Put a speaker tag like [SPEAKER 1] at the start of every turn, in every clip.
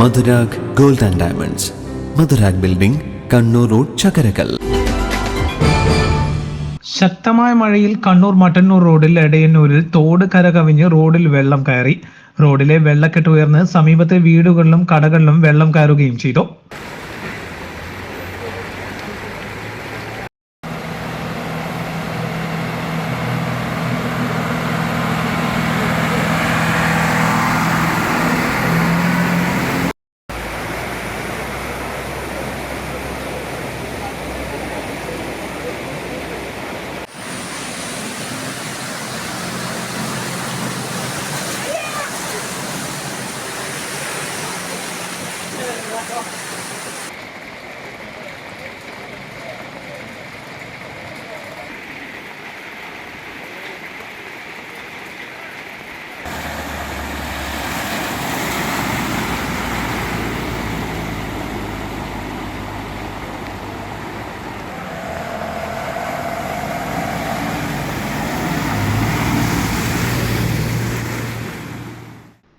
[SPEAKER 1] Madhurag gold and diamonds. Madhurag building Kannur road Chakkarakkal.
[SPEAKER 2] ശക്തമായ മഴയിൽ കണ്ണൂർ മട്ടന്നൂർ റോഡിൽ എടയന്നൂരിൽ തോട് കര കവിഞ്ഞ് റോഡിൽ വെള്ളം കയറി. റോഡിലെ വെള്ളക്കെട്ട് ഉയർന്ന് സമീപത്തെ വീടുകളിലും കടകളിലും വെള്ളം കയറുകയും ചെയ്തു.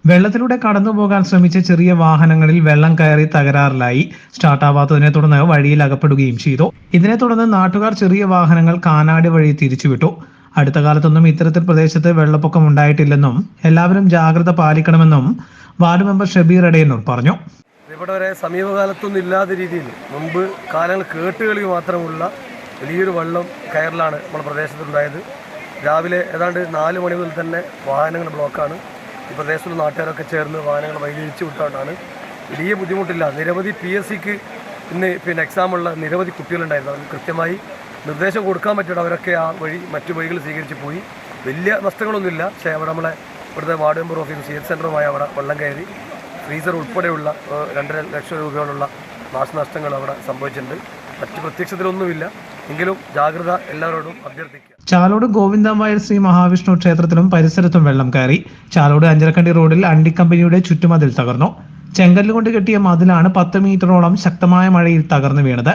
[SPEAKER 2] വെള്ളത്തിലൂടെ കടന്നു പോകാൻ ശ്രമിച്ച ചെറിയ വാഹനങ്ങളിൽ വെള്ളം കയറി തകരാറിലായി. സ്റ്റാർട്ടാവാത്തതിനെ തുടർന്ന് വഴിയിൽ അകപ്പെടുകയും ചെയ്തു. ഇതിനെ തുടർന്ന് നാട്ടുകാർ ചെറിയ വാഹനങ്ങൾ കാനാട് വഴി തിരിച്ചുവിട്ടു. അടുത്ത കാലത്തൊന്നും ഇത്തരത്തിൽ പ്രദേശത്ത് വെള്ളപ്പൊക്കം ഉണ്ടായിട്ടില്ലെന്നും എല്ലാവരും ജാഗ്രത പാലിക്കണമെന്നും വാർഡ് മെമ്പർ ഷബീർ അടയന്നൂർ പറഞ്ഞു.
[SPEAKER 3] ഇവിടെ വരെ സമീപകാലത്തൊന്നും ഇല്ലാത്ത രീതിയിൽ മുമ്പ് കാലങ്ങൾ കേട്ടുകളി മാത്രമുള്ള വലിയൊരു വെള്ളം കയറിലാണ് നമ്മുടെ പ്രദേശത്തുണ്ടായത്. രാവിലെ ഏതാണ്ട് നാല് മണി മുതൽ തന്നെ വാഹനങ്ങൾ ബ്ലോക്കാണ്. ഈ പ്രദേശത്തുള്ള നാട്ടുകാരൊക്കെ ചേർന്ന് വാഹനങ്ങൾ വൈദ്യുതിച്ച് വിട്ടുകൊണ്ടാണ് വലിയ ബുദ്ധിമുട്ടില്ല. നിരവധി പി എസ് സിക്ക് ഇന്ന് പിന്നെ എക്സാമുള്ള നിരവധി കുട്ടികളുണ്ടായിരുന്നു. അവർക്ക് കൃത്യമായി നിർദ്ദേശം കൊടുക്കാൻ പറ്റിയിട്ട് അവരൊക്കെ ആ വഴി മറ്റു വഴികൾ സ്വീകരിച്ച് പോയി. വലിയ നഷ്ടങ്ങളൊന്നുമില്ല. പക്ഷേ അവിടെ നമ്മളെ ഇവിടുത്തെ വാർഡ് മെമ്പർ ഓഫീസും സി എച്ച് സെന്ററുമായി അവിടെ വെള്ളം കയറി ഫ്രീസർ ഉൾപ്പെടെയുള്ള രണ്ടര ലക്ഷം രൂപയോളം നാശനഷ്ടങ്ങൾ അവിടെ സംഭവിച്ചിട്ടുണ്ട്. മറ്റ് പ്രത്യക്ഷത്തിലൊന്നുമില്ല. എങ്കിലും ജാഗ്രത എല്ലാവരോടും അഭ്യർത്ഥിക്കുക.
[SPEAKER 2] ചാലോട് ഗോവിന്ദമായ ശ്രീ മഹാവിഷ്ണു ക്ഷേത്രത്തിലും പരിസരത്തും വെള്ളം കയറി. ചാലോട് അഞ്ചരക്കണ്ടി റോഡിൽ അണ്ടി കമ്പനിയുടെ ചുറ്റുമതിൽ തകർന്നു. ചെങ്കല്ലുകൊണ്ട് കെട്ടിയ മതിലാണ് പത്ത് മീറ്ററോളം ശക്തമായ മഴയിൽ തകർന്നു വീണത്.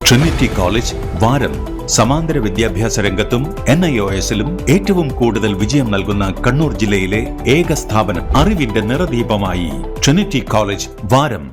[SPEAKER 4] ട്രിനിറ്റി കോളേജ് വാരം സമാന്തര വിദ്യാഭ്യാസ രംഗത്തും എൻ ഐ ഒ എസിലും ഏറ്റവും കൂടുതൽ വിജയം നൽകുന്ന കണ്ണൂർ ജില്ലയിലെ ഏക സ്ഥാപനം അറിവിന്റെ നിറദീപമായി. ട്രിനിറ്റി കോളേജ് വാരം.